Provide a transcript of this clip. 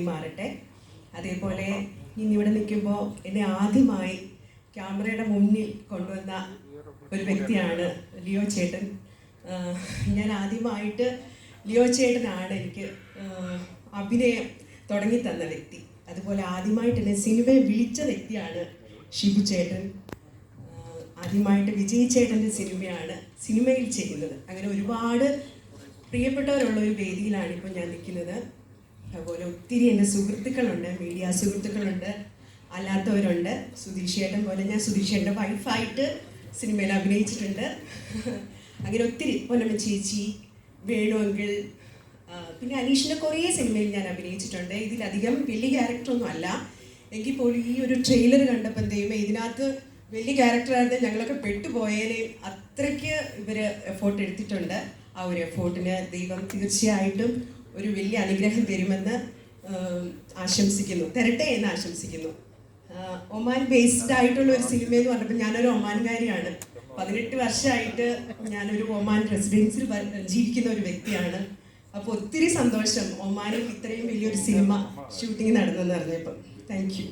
മാറട്ടെ. അതേപോലെ ഇന്നിവിടെ നിൽക്കുമ്പോൾ എന്നെ ആദ്യമായി ക്യാമറയുടെ മുന്നിൽ കൊണ്ടുവന്ന ഒരു വ്യക്തിയാണ് ലിയോ ചേട്ടൻ. ഞാൻ ആദ്യമായിട്ട് ലിയോ ചേട്ടനാണ് എനിക്ക് അഭിനയം തുടങ്ങി തന്ന വ്യക്തി. അതുപോലെ ആദ്യമായിട്ട് എന്നെ സിനിമയെ വിളിച്ച വ്യക്തിയാണ് ഷിബു ചേട്ടൻ. ആദ്യമായിട്ട് വിജയ് ചേട്ടന്റെ സിനിമയാണ് സിനിമയിൽ ചെയ്യുന്നത്. അങ്ങനെ ഒരുപാട് പ്രിയപ്പെട്ടവരുള്ള ഒരു വേദിയിലാണ് ഇപ്പോൾ ഞാൻ നിൽക്കുന്നത്. അതുപോലെ ഒത്തിരി എന്റെ സുഹൃത്തുക്കളുണ്ട് മീഡിയ സുഹൃത്തുക്കളുണ്ട് അല്ലാത്തവരുണ്ട്. സുധീഷ് ചേട്ടൻ പോലെ ഞാൻ സുധീഷ് ചേട്ടന്റെ വൈഫായിട്ട് സിനിമയിൽ അഭിനയിച്ചിട്ടുണ്ട്. അങ്ങനെ ഒത്തിരി. പൊന്നമ്മ ചേച്ചി വേണു അങ്കിൾ പിന്നെ അനീഷിന്റെ കുറേ സിനിമയിൽ ഞാൻ അഭിനയിച്ചിട്ടുണ്ട്. ഇതിലധികം വലിയ ക്യാരക്ടറൊന്നും അല്ല. എങ്കിൽ പോലും ഈ ഒരു ട്രെയിലർ കണ്ടപ്പോൾ ദൈവമേ ഇതിനകത്ത് വലിയ ക്യാരക്ടറായിരുന്നു ഞങ്ങളൊക്കെ പെട്ടുപോയേനെ അത്രയ്ക്ക് ഇവർ എഫോർട്ട് എടുത്തിട്ടുണ്ട്. ആ ഒരു എഫോർട്ടിന് ദൈവം തീർച്ചയായിട്ടും ഒരു വലിയ അനുഗ്രഹം തരുമെന്ന് ആശംസിക്കുന്നു. തരട്ടെ എന്ന് ആശംസിക്കുന്നു. ഒമാൻ ബേസ്ഡ് ആയിട്ടുള്ള ഒരു സിനിമ എന്ന് പറഞ്ഞപ്പോൾ ഞാനൊരു ഒമാൻകാരിയാണ്. പതിനെട്ട് വർഷമായിട്ട് ഞാനൊരു ഒമാൻ റെസിഡൻസിൽ ജീവിക്കുന്ന ഒരു വ്യക്തിയാണ്. അപ്പോൾ ഒത്തിരി സന്തോഷം ഒമാനിൽ ഇത്രയും വലിയൊരു സിനിമ ഷൂട്ടിംഗ് നടന്നെന്ന് അറിഞ്ഞപ്പോൾ താങ്ക് യു